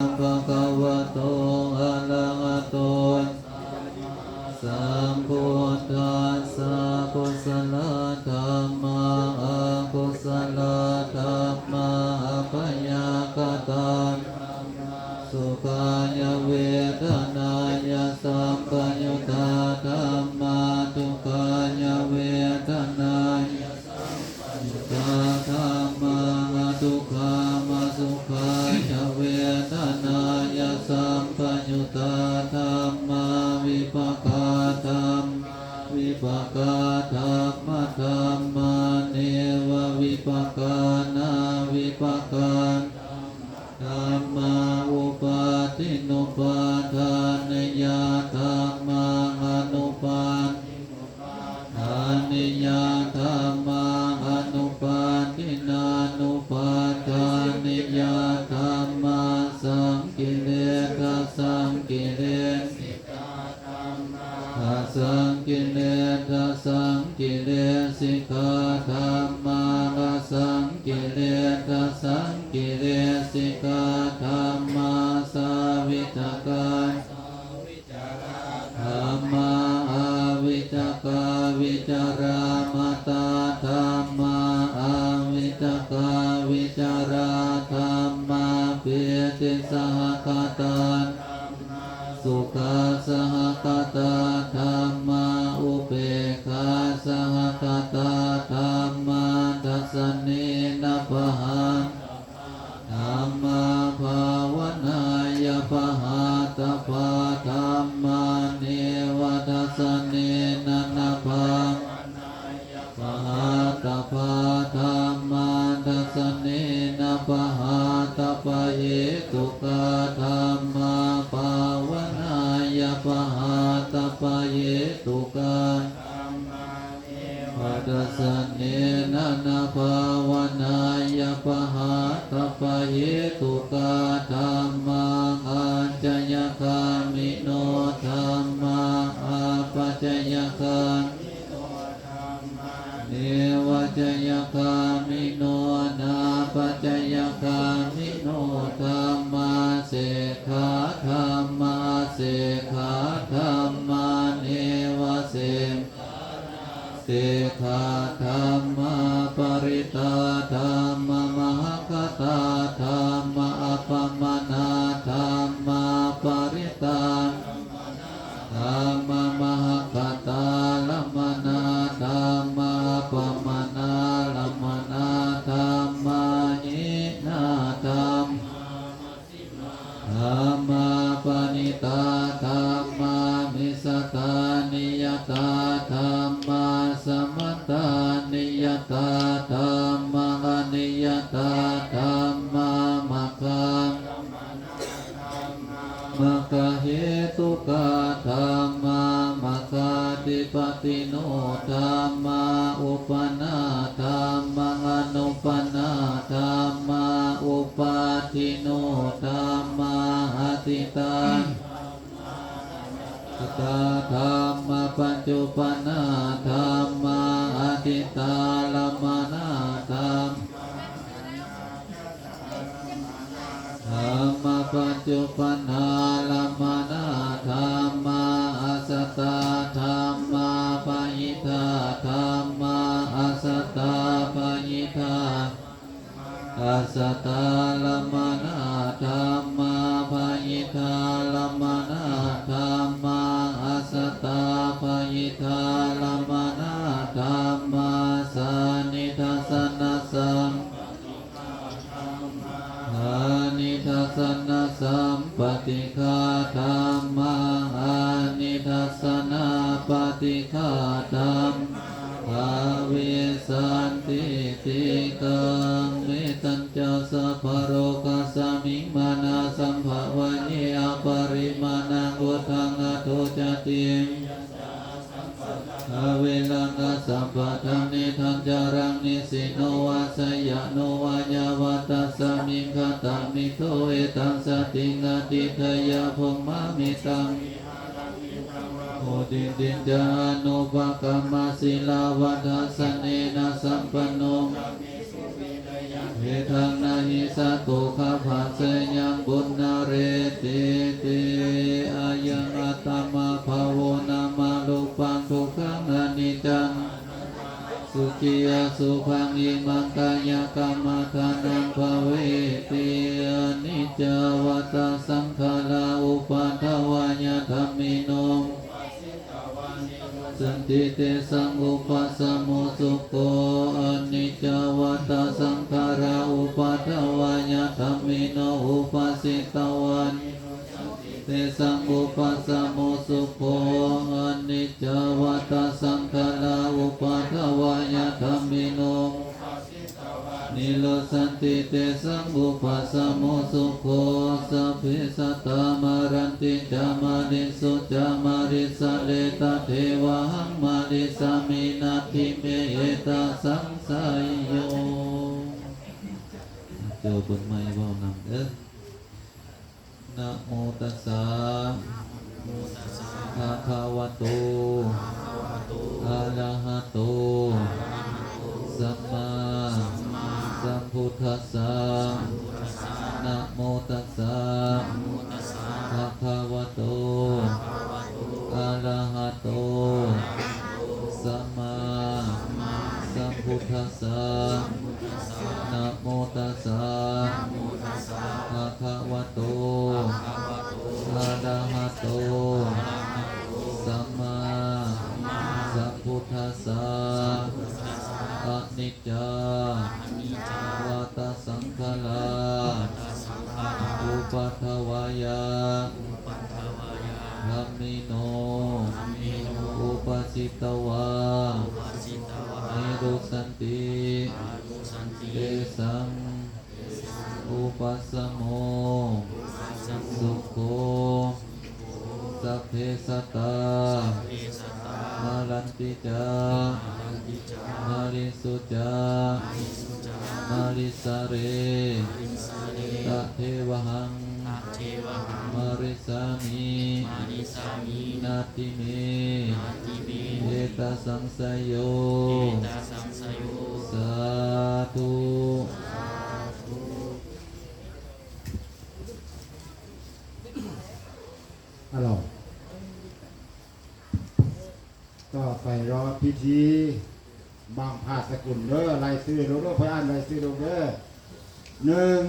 ภะคะวะโตอะระหะโตสั ธรรมาอุปาทินุปาทานยาธรรมาอนุปาทานิยาธรรมาอนุปาทินานุปาทานิยาธรรมาสังกิเลสสังกิเลสสังกิเลสสังกิเลสิกขา ปียติสหคตาสุขาส สสะเนนะนะภาวนายปะหาตปะเยตุ ตาธรรมปัจจุปนาธรรมาอติตาลมนาธรรมธรรมปัจจุปนาลมนาธรรมาอสตาธรรมาปยิทาธรรมาอสตาปยิทาอาสตาลมนาธรรมาธรรมังอานิทัสนะปฏิฆาธรรมภาเวสันติติกังเมตัญจสัพพโรกัสมิงมานาสัมภวะเยอปริมาณังอุทังอโทจติงอาเวลังกั สสะปะทังนิทันจารังนิสิโนวาสยโนวายาวตัสสะมิงคตามิโตเอตังสติงอติทยาภมมามิตังโอดินดินจานุปกรรมศิลาวัฏสเนนะสัมปนโนเวทังนาหิสตุขภาเส สันติเตสังอุปัสสโมสุโกอนิจจวัตสังขาราอุปาทวายธรรมิโนอุปัสสิตวันเตสังอุปสัม สันติเตสังอุปัสสโมสุโภสัพเพสัตตามารันติจามาริสุจามาริสเลตเทวะหังมาริสามินาทิเมเอตาสังสายโยเจอเปิดไม้เบานำเด้อนะโมตัสสะภะคะวะโตอะ นะโมตัสสะภะคะวะโตอะระหะโต สัมมาสัมพุทธัสสะอะนิจจาวัตสังขาราอุปัฏฐวายาธัมมิโนอุ ปสิตวานิรุสันติเตสังอุปัสโมสุโคสัพเพสตามารันติจา เอตสังสยโยสาธุฮัลโหลก็ไปรอพิธีบางพาสกุลเด้อไล่ซื้อโลเด้อพยานไล่ซื้อโลเด้อหนึ่ง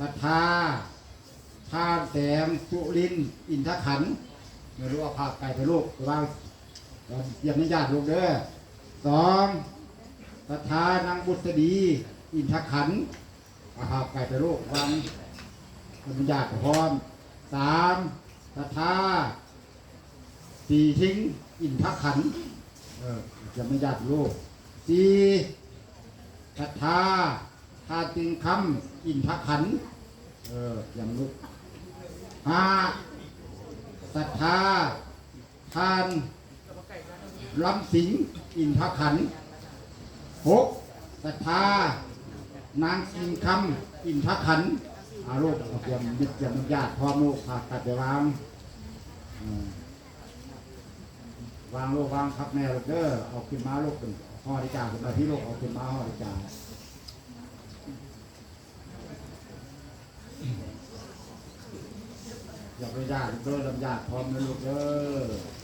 ศรัทธาทานแสงสุรินทร์อินทขันธ์ไม่รู้ว่าภาคไก่ไปลูกแต่ว่า ยี่ยมญาติลูกเด้อสองศรัทานางบุษดี อินทขันธ์ภาคไก่ไปลูกวางเป็นญาติพร้อมสามศรัทาสีทิ้ง อินทขันธ์เออจะไม่ญาติลูกสี่ศรัทาทาติงคำอินทขันเออยังลูกห้าศรัทาทาน ลำสิงอินทขันหกศรัทธานางกินคำอินทขันอาลูกเอาเตรียมมิตรเตรียมญาติพ่อลูกผ่าตัดไปวางวางโลกวางครับแม่ลูกเด้อเอาขึ้นมาโลกเป็นห่อดีจ่าขึ้นมาที่โลกเอาขึ้นมาห่อดีจ่าอย่าไปญาติลูกเด้อลำญาติพร้อมนะลูกเด้อ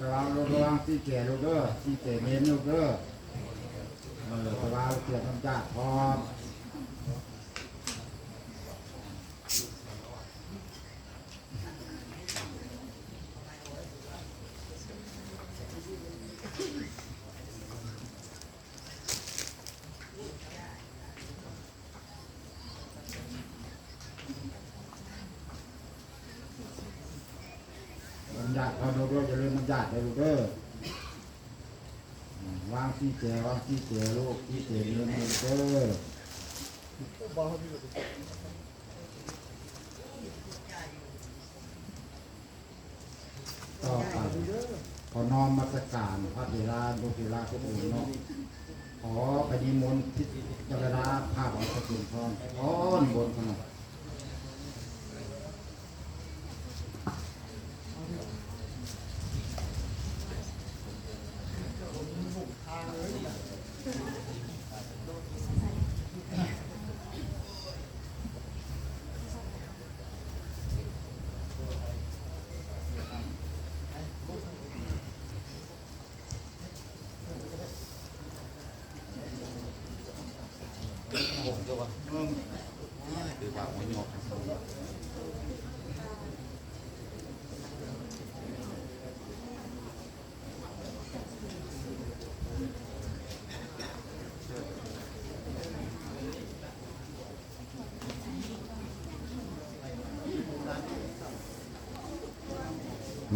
ระวังลูกระวัง ที่แก่ลูกเด้อที่แก่เมนลูกเด้อเออระวังเตรียมน้ำจ่าพร้อมน้ำจ่าพร้อมลูกเด้ออย่าลืมน้ำจ่าเลยลูกเด้อ วางที่แก่วางที่แก่ลูกที่แก่เมนลูกเด้อต่อไปอนอมมาสการพระเถระลูกเถระทุกองค์เนาะขอไปนิมนต์พิจารณาภาพของสกุลทองขอนิมนขนาด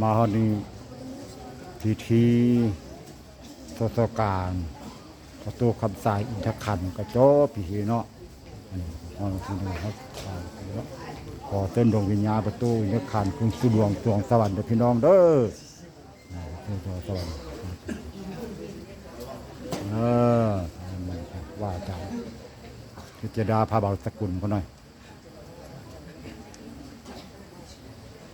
มาฮอนี้พิธีทศการประตูคำสายอินทขันธ์ก็จพิธีเนาะอันนี้ฮอดที่นี่ครับขอเต้นดวงวิญญาณประตูอินทขันคุณสุดวงสวงสวรรค์เด้อพี่น้องเด้อสวงสวรรค์เออว่าจ้าพิจารณาพระเบาสกุลเขาหน่อย